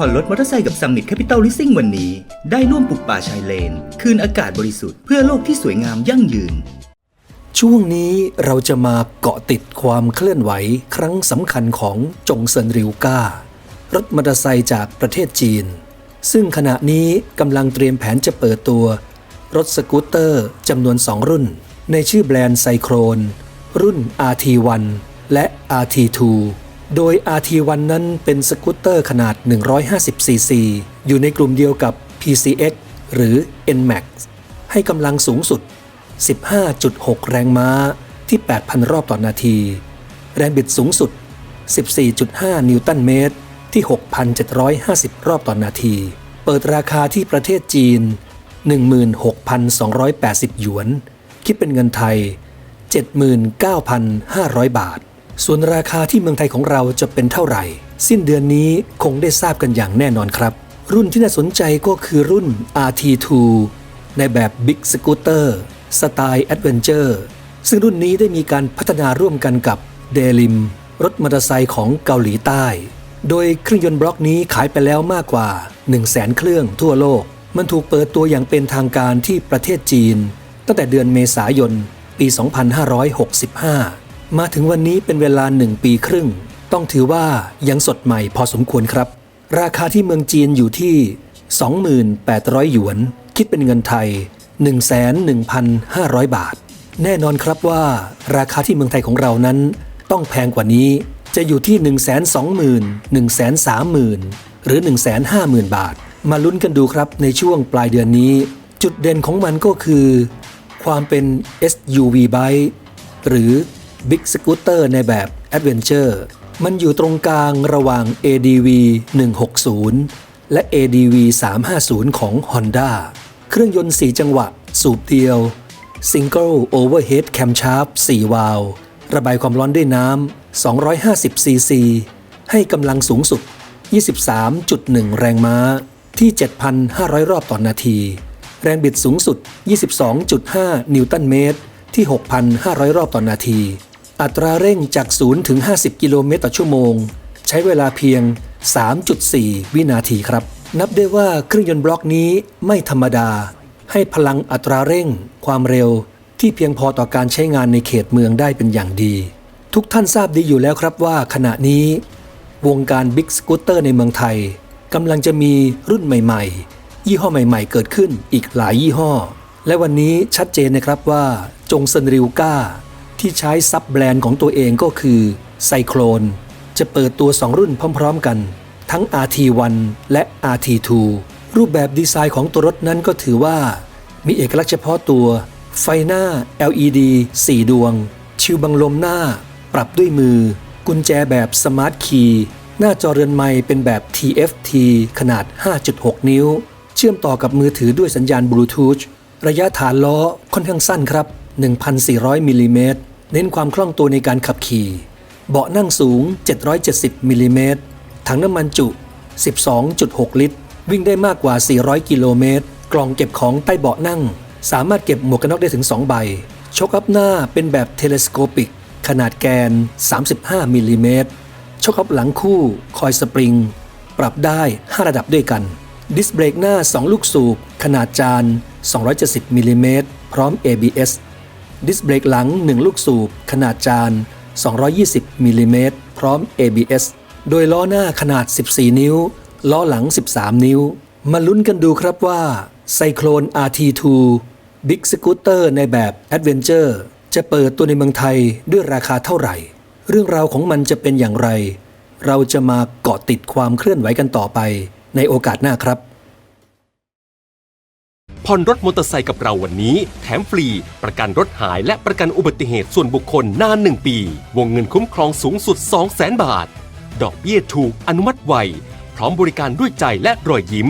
ผ่อนรถมอเตอร์ไซค์กับ Summit Capital Leasing วันนี้ ได้ร่วมปลูกป่าชายเลน คืนอากาศบริสุทธิ์เพื่อโลกที่สวยงามยั่งยืน ช่วงนี้เราจะมาเกาะติดความเคลื่อนไหวครั้งสำคัญของจงเซินริวก้า รถมอเตอร์ไซค์จากประเทศจีน ซึ่งขณะนี้กำลังเตรียมแผนจะเปิดตัว รถสกูตเตอร์จำนวน 2 รุ่น ในชื่อแบรนด์ไซโครนรุ่น RT1 และ RT2 โดย RT1 นั้นเป็นสกูตเตอร์ขนาด 150cc อยู่ในกลุ่มเดียวกับ PCX หรือ NMAX ให้กำลังสูงสุด 15.6 แรงม้าที่ 8,000 รอบต่อนาที แรงบิดสูงสุด 14.5 นิวตันเมตร ที่ 6,750 รอบต่อนาที เปิดราคาที่ประเทศจีน 16,280 หยวน คิดเป็นเงินไทย 79,500 บาท ส่วนราคาที่เมืองไทยของเราจะเป็นเท่าไหร่ สิ้นเดือนนี้คงได้ทราบกันอย่างแน่นอนครับ รุ่นที่น่าสนใจก็คือรุ่น RT2 ในแบบ Big Scooter สไตล์ Adventure ซึ่งรุ่นนี้ได้มีการพัฒนาร่วมกันกับ d e l i m รถมอเตอร์ไซค์ของเกาหลีใต้ โดยเครื่องยนต์บล็อกนี้ขายไปแล้วมากกว่า 1 0 0 0 0แสนเครื่องทั่วโลก มันถูกเปิดตัวอย่างเป็นทางการที่ประเทศจีน ตั้งแต่เดือนเมษายน ปี 2565 มาถึงวันนี้เป็นเวลา1ปีครึ่ง ต้องถือว่ายังสดใหม่พอสมควรครับ ราคาที่เมืองจีนอยู่ที่ 2,800 หยวน คิดเป็นเงินไทย 11,500 บาท แน่นอนครับว่า ราคาที่เมืองไทยของเรานั้น ต้องแพงกว่านี้ จะอยู่ที่ 120,000 130,000 หรือ 150,000 บาท มาลุ้นกันดูครับในช่วงปลายเดือนนี้ จุดเด่นของมันก็คือ ความเป็น SUV bike หรือ Big Scooter ในแบบ Adventure มันอยู่ตรงกลางระหว่าง ADV 160 และ ADV 350 ของ Honda เครื่องยนต์ 4 จังหวะ สูบเดียว Single Overhead Camshaft 4 วาล์วระบายความร้อนด้วยน้ำ 250 ซีซี ให้กำลังสูงสุด 23.1 แรงม้าที่ 7,500 รอบต่อนนาที แรงบิดสูงสุด 22.5 นิวตันเมตรที่ 6,500 รอบต่อนนาที อัตราเร่งจาก 0 ถึง 50 กิโลเมตรต่อชั่วโมง ใช้เวลาเพียง 3.4 วินาทีครับ นับได้ว่าเครื่องยนต์บล็อกนี้ไม่ธรรมดา ให้พลังอัตราเร่ง ความเร็ว ที่เพียงพอต่อการใช้งานในเขตเมืองได้เป็นอย่างดี ทุกท่านทราบดีอยู่แล้วครับว่าขณะนี้ วงการบิ๊กสกูตเตอร์ในเมืองไทยกำลังจะมีรุ่นใหม่ ๆ ยี่ห้อใหม่ ๆ เกิดขึ้นอีกหลายยี่ห้อ และวันนี้ชัดเจนนะครับว่าจงเซนริวก้า ที่ใช้ซับแบรนด์ของตัวเองก็คือไซโครนจะเปิดตัว 2 รุ่นพร้อม ๆ กัน ทั้ง RT1 และ RT2 รูปแบบดีไซน์ของตัวรถนั้นก็ถือว่า มีเอกลักษณ์เฉพาะตัว ไฟหน้า LED 4 ดวง ชิวบังลมหน้า ปรับด้วยมือ กุญแจแบบสมาร์ทคีย์หน้าจอเรือนไม้เป็นแบบ TFT ขนาด 5.6 นิ้ว เชื่อมต่อกับมือถือด้วยสัญญาณบลูทูธระยะฐานล้อค่อนข้างสั้นครับ 1,400มิลลิเมตร เน้นความคล่องตัวในการขับขี่ เบาะนั่งสูง 770มิลลิเมตร ถังน้ำมันจุ 12.6 ลิตร วิ่งได้มากกว่า 400 กิโลเมตร กล่องเก็บของใต้เบาะนั่ง สามารถเก็บหมวกกันน็อกได้ถึง 2 ใบ ชกอัพหน้าเป็นแบบเทเลสโคปิก ขนาดแกน 35มิลลิเมตร ชกอัพหลังคู่ คอยสปริง ปรับได้ 5 ระดับด้วยกัน ดิสเบรกหน้า 2 ลูกสูบ ขนาดจาน 270มิลลิเมตร พร้อม ABS ดิสเบรกหลัง 1 ลูกสูบ ขนาดจาน 220มิลลิเมตรพร้อม ABS โดยล้อหน้าขนาด 14 นิ้ว ล้อหลัง 13 นิ้ว มาลุ้นกันดูครับว่าไซโคลน RT2 Big Scooter ในแบบ Adventure จะเปิดตัวในเมืองไทยด้วยราคาเท่าไหร่ เรื่องราวของมันจะเป็นอย่างไร เราจะมาเกาะติดความเคลื่อนไหวกันต่อไปในโอกาสหน้าครับ ผ่อนรถมอเตอร์ไซค์กับเราวันนี้ แถมฟรี ประกันรถหายและประกันอุบัติเหตุส่วนบุคคลนาน 1 ปี วงเงินคุ้มครองสูงสุด 200,000 บาท ดอกเบี้ยถูกอนุมัติไว พร้อมบริการด้วยใจและรอยยิ้ม